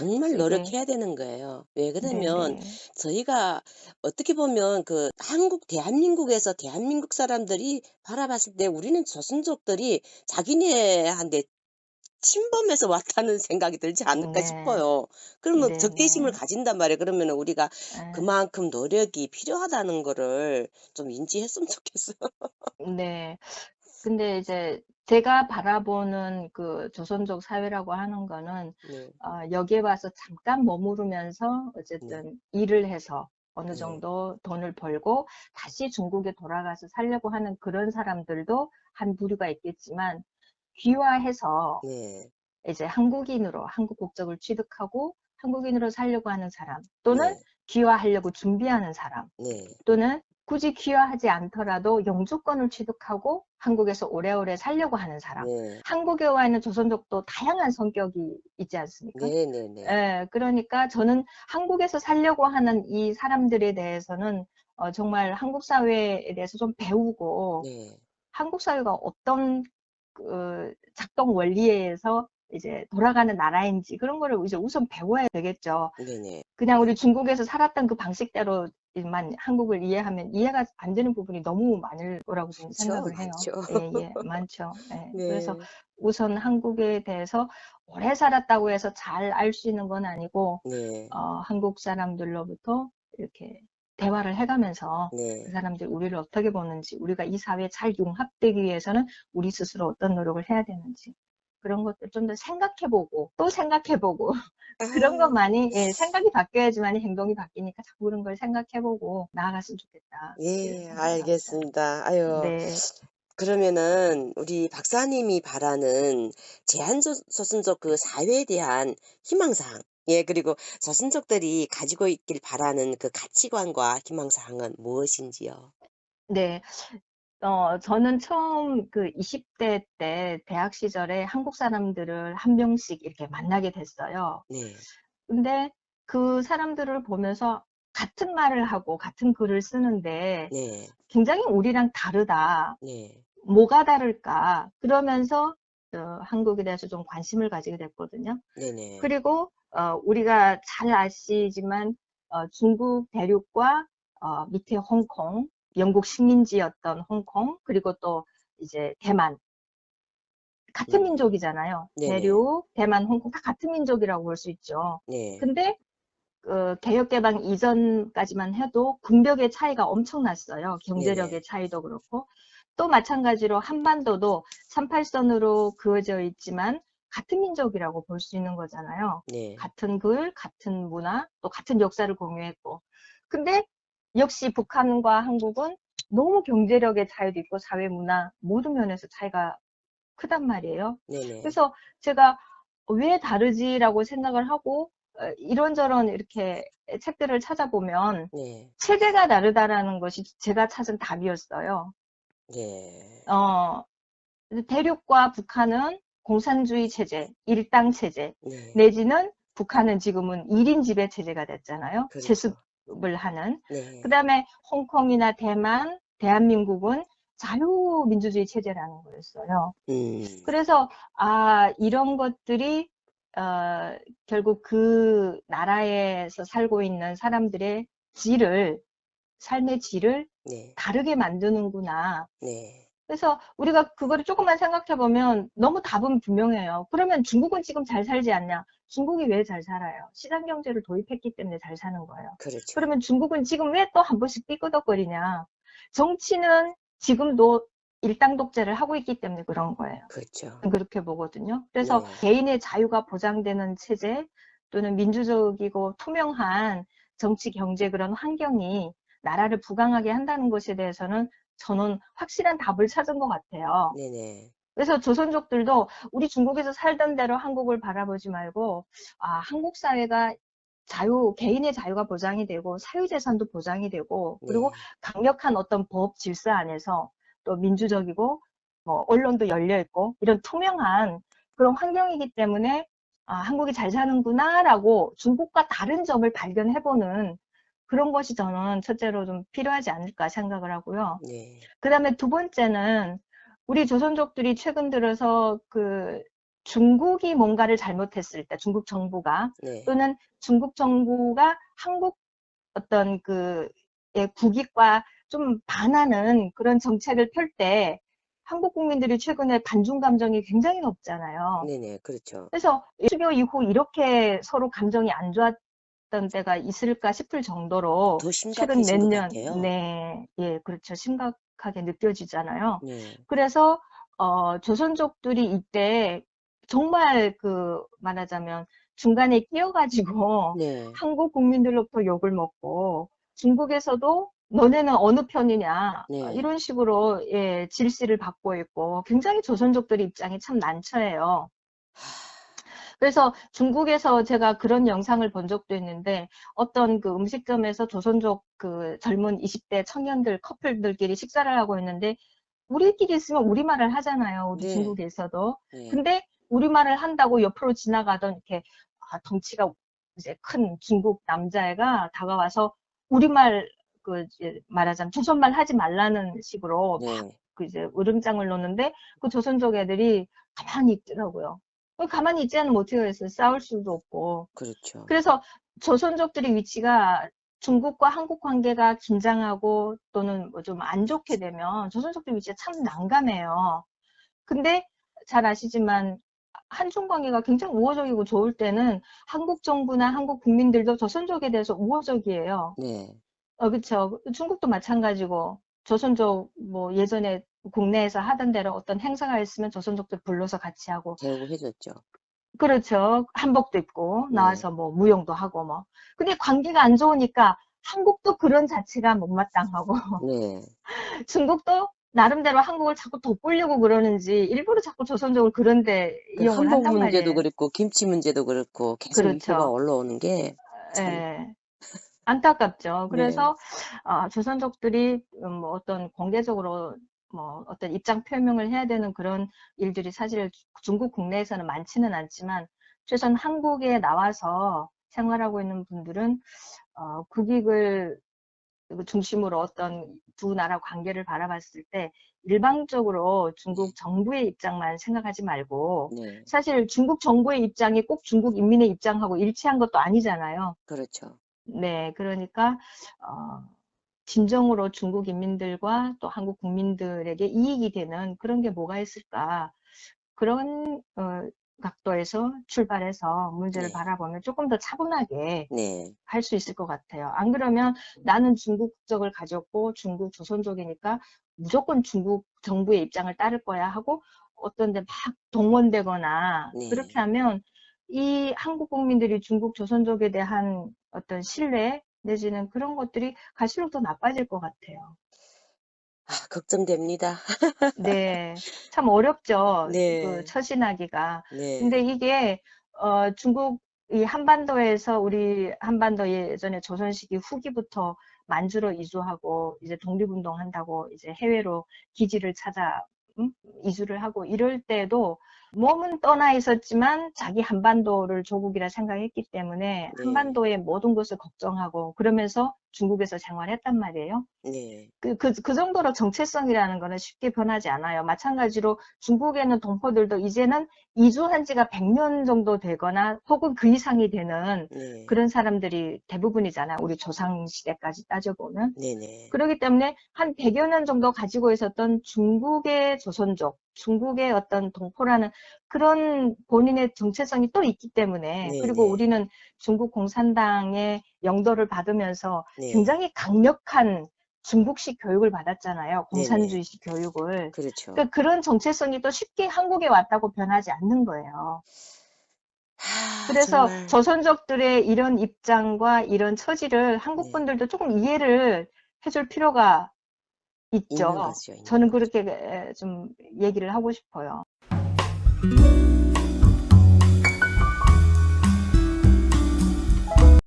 정말 이게 노력해야 되는 거예요. 왜 그러면 네네. 저희가 어떻게 보면 그 한국 대한민국에서 대한민국 사람들이 바라봤을 때 우리는 조선족들이 자기네한테 침범해서 왔다는 생각이 들지 않을까 네. 싶어요. 그러면 적대심을 네네. 가진단 말이에요. 그러면은 우리가 예. 그만큼 노력이 필요하다는 거를 좀 인지했으면 좋겠어요. 네. 근데 이제 제가 바라보는 그 조선족 사회라고 하는 거는 네. 어 여기에 와서 잠깐 머무르면서 네. 어쨌든 일을 해서 어느 네. 정도 돈을 벌고 다시 중국에 돌아가서 살려고 하는 그런 사람들도 한 부류가 있겠지만 귀화해서 네. 이제 한국인으로 한국 국적을 취득하고 한국인으로 살려고 하는 사람 또는 네. 귀화하려고 준비하는 사람 네. 또는 굳이 귀화하지 않더라도 영주권을 취득하고 한국에서 오래오래 살려고 하는 사람. 네. 한국에 와 있는 조선족도 다양한 성격이 있지 않습니까? 네 네 네. 예. 그러니까 저는 한국에서 살려고 하는 이 사람들에 대해서는 어 정말 한국 사회에 대해서 좀 배우고 네. 한국 사회가 어떤 그 작동 원리에서 이제 돌아가는 나라인지 그런 거를 이제 우선 배워야 되겠죠. 네네. 그냥 우리 중국에서 살았던 그 방식대로 만 한국을 이해하면 이해가 안 되는 부분이 너무 많을 거라고 저는. 생각을 해요. 많죠. 예 예. 많죠. 예. 그래서 네. 우선 한국에 대해서 오래 살았다고 해서 잘 알 수 있는 건 아니고 네. 어 한국 사람들로부터 이렇게 대화를 해 가면서 그 네. 사람들이 우리를 어떻게 보는지 우리가 이 사회에 잘 융합되기 위해서는 우리 스스로 어떤 노력을 해야 되는지 그런 것들 좀 더 생각해 보고 또 생각해 보고 그런 아. 것만이 예 생각이 바뀌어야지만이 행동이 바뀌니까 자꾸 그런 걸 생각해 보고 나아갔으면 좋겠다. 예. 합니다. 알겠습니다. 아유. 네. 그러면은 우리 박사님이 바라는 조선족 그 사회에 대한 희망사항 예 그리고 조선족들이 가지고 있길 바라는 그 가치관과 희망사항은 무엇인지요? 네. 어 저는 처음 그 20대 때 대학 시절에 한국 사람들을 한 명씩 이렇게 만나게 됐어요. 네. 근데 그 사람들을 보면서 같은 말을 하고 같은 글을 쓰는데 네. 굉장히 우리랑 다르다. 네. 뭐가 다를까? 그러면서 어 한국에 대해서 좀 관심을 가지게 됐거든요. 네네. 그리고 어 우리가 잘 아시지만 어 중국 대륙과 어 밑에 홍콩, 영국 식민지였던 홍콩, 그리고 또 이제 대만 같은 음. 민족이잖아요. 네네. 대륙, 대만, 홍콩 다 같은 민족이라고 볼 수 있죠. 네. 근데 그 개혁개방 이전까지만 해도 군력의 차이가 엄청났어요. 경제력의. 차이도 그렇고. 또 마찬가지로 한반도도 38선으로 그어져 있지만 같은 민족이라고 볼 수 있는 거잖아요. 네. 같은 글, 같은 문화, 또 같은 역사를 공유했고. 근데 역시 북한과 한국은 너무 경제력의 차이도 있고 사회 문화 모든 면에서 차이가 크단 말이에요. 네네. 그래서 제가 '왜 다르지?'라고 생각을 하고 어 이런저런 이렇게 책들을 찾아보면 네. '체제가 다르다.'라는 것이 제가 찾은 답이었어요. 네. 어 대륙과 북한은 공산주의 체제, 일당 체제 네. 내지는 북한은 지금은 1인 지배 체제가 됐잖아요. 그렇죠. 세습을 하는. 네. 그다음에 홍콩이나 대만, 대한민국은 자유민주주의 체제라는 거였어요. 음. 그래서 아 이런 것들이 어 결국 그 나라에서 살고 있는 사람들의 질을 삶의 질을 네. 다르게 만드는구나. 네. 그래서 우리가 그거를 조금만 생각해 보면 너무 답은 분명해요. 그러면 중국은 지금 잘 살지 않냐? 중국이 왜 잘 살아요? 시장 경제를 도입했기 때문에 잘 사는 거예요. 그렇죠. 그러면 중국은 지금 왜 또 한 번씩 삐끄덕거리냐? 정치는 지금도 일당 독재를 하고 있기 때문에 그런 거예요. 그렇죠. 그렇게 보거든요. 그래서 네. 개인의 자유가 보장되는 체제 또는 민주적이고 투명한 정치, 경제 그런 환경이 나라를 부강하게 한다는 것에 대해서는 저는 확실한 답을 찾은 것 같아요. 네네. 그래서 조선족들도 우리 중국에서 살던 대로 한국을 바라보지 말고 아 한국 사회가 자유 개인의 자유가 보장이 되고 사유재산도 보장이 되고 그리고 네. 강력한 어떤 법 질서 안에서 또 민주적이고 뭐 언론도 열려 있고 이런 투명한 그런 환경이기 때문에 아 한국이 잘 사는구나라고 중국과 다른 점을 발견해 보는 그런 것이 저는 첫째로 좀 필요하지 않을까 생각을 하고요. 네. 그 다음에 두 번째는 우리 조선족들이 최근 들어서 그 중국이 뭔가를 잘못했을 때, 중국 정부가 네. 또는 중국 정부가 한국 어떤 그 예, 국익과 좀 반하는 그런 정책을 펼 때 한국 국민들이 최근에 반중 감정이 굉장히 높잖아요. 네네. 그렇죠. 그래서 수교 이후 이렇게 서로 감정이 안 좋았던 때가 있을까 싶을 정도로 더 최근 몇것 년. 네, 예, 그렇죠. 심각 하게 느껴지잖아요. 네. 그래서 어, 조선족들이 이때 정말 그 말하자면 중간에 끼어가지고 네. 한국 국민들로부터 욕을 먹고 중국에서도 너네는 어느 편이냐 네. 이런 식으로 예, 질시를 받고 있고 굉장히 조선족들의 입장이 참 난처해요. 그래서 중국에서 제가 그런 영상을 본 적도 있는데 어떤 그 음식점에서 조선족 그 젊은 20대 청년들 커플들끼리 식사를 하고 있는데 우리끼리 있으면 우리말을 하잖아요. 우리 네. 중국에서도. 네. 근데 우리말을 한다고 옆으로 지나가던 이렇게 아, 덩치가 이제 큰 중국 남자애가 다가와서 우리말 그 말하자면 조선말 하지 말라는 식으로 네. 그 이제 으름장을 놓는데 그 조선족 애들이 가만히 있더라고요. 그 가만히 있지 않으면 어떻게 하겠어요? 싸울 수도 없고. 그렇죠. 그래서 조선족들의 위치가 중국과 한국 관계가 긴장하고 또는 뭐 좀 안 좋게 되면 조선족들 위치가 참 난감해요. 근데 잘 아시지만 한중 관계가 굉장히 우호적이고 좋을 때는 한국 정부나 한국 국민들도 조선족에 대해서 우호적이에요. 네. 어, 그쵸. 중국도 마찬가지고 조선족 뭐 예전에 국내에서 하던 대로 어떤 행사가 있으면 조선족들 불러서 같이 하고 대우해 줬죠. 그렇죠. 한복도 입고 네. 나와서 뭐 무용도 하고 뭐. 근데 관계가 안 좋으니까 한국도 그런 자체가 못마땅하고 네. 중국도 나름대로 한국을 자꾸 돋보려고 그러는지 일부러 자꾸 조선족을 그런데 그 이용을 한단 문제도 말이에요. 그렇고 김치 문제도 그렇고 계속 그렇죠. 올라오는 게 참. 예. 안타깝죠. 네. 그래서 아, 조선족들이 음, 뭐 어떤 공개적으로 뭐 어떤 입장 표명을 해야 되는 그런 일들이 사실 중국 국내에서는 많지는 않지만 최소한 한국에 나와서 생활하고 있는 분들은 어, 국익을 중심으로 어떤 두 나라 관계를 바라봤을 때 일방적으로 중국 정부의 입장만 생각하지 말고 네. 사실 중국 정부의 입장이 꼭 중국 인민의 입장하고 일치한 것도 아니잖아요. 그렇죠. 네, 그러니까 어, 진정으로 중국 인민들과 또 한국 국민들에게 이익이 되는 그런 게 뭐가 있을까? 그런 어, 각도에서 출발해서 문제를 네. 바라보면 조금 더 차분하게 네. 할수 있을 것 같아요. 안 그러면 나는 중국 국적을 가졌고 중국 조선족이니까 무조건 중국 정부의 입장을 따를 거야 하고 어떤 데 막 동원되거나 네. 그렇게 하면 이 한국 국민들이 중국 조선족에 대한 어떤 신뢰 내지는 그런 것들이 갈수록 더 나빠질 것 같아요. 아, 걱정됩니다. 네, 참 어렵죠. 그 네. 처신하기가. 네. 근데 이게 어, 중국 이 한반도에서 우리 한반도 예전에 조선 시기 후기부터 만주로 이주하고 이제 독립운동 한다고 이제 해외로 기지를 찾아 음? 이주를 하고 이럴 때도 몸은 떠나 있었지만 자기 한반도를 조국이라 생각했기 때문에 네. 한반도의 모든 것을 걱정하고 그러면서 중국에서 생활했단 말이에요. 네. 그, 그, 그 정도로 정체성이라는 거는 쉽게 변하지 않아요. 마찬가지로 중국에 있는 동포들도 이제는 이주한 지가 100년 정도 되거나 혹은 그 이상이 되는 네. 그런 사람들이 대부분이잖아요. 우리 조상시대까지 따져보면. 네네. 그렇기 때문에 한 100여 년 정도 가지고 있었던 중국의 조선족, 중국의 어떤 동포라는 그런 본인의 정체성이 또 있기 때문에 그리고 네네. 우리는 중국 공산당의 영도를 받으면서 네. 굉장히 강력한 중국식 교육을 받았잖아요. 네네. 공산주의식 교육을. 그렇죠. 그러니까 그런 정체성이 또 쉽게 한국에 왔다고 변하지 않는 거예요. 하, 그래서 정말. 조선족들의 이런 입장과 이런 처지를 한국 네. 분들도 조금 이해를 해줄 필요가 있는 있죠. 거죠. 있는 저는. 그렇게 에, 좀 얘기를 하고 싶어요.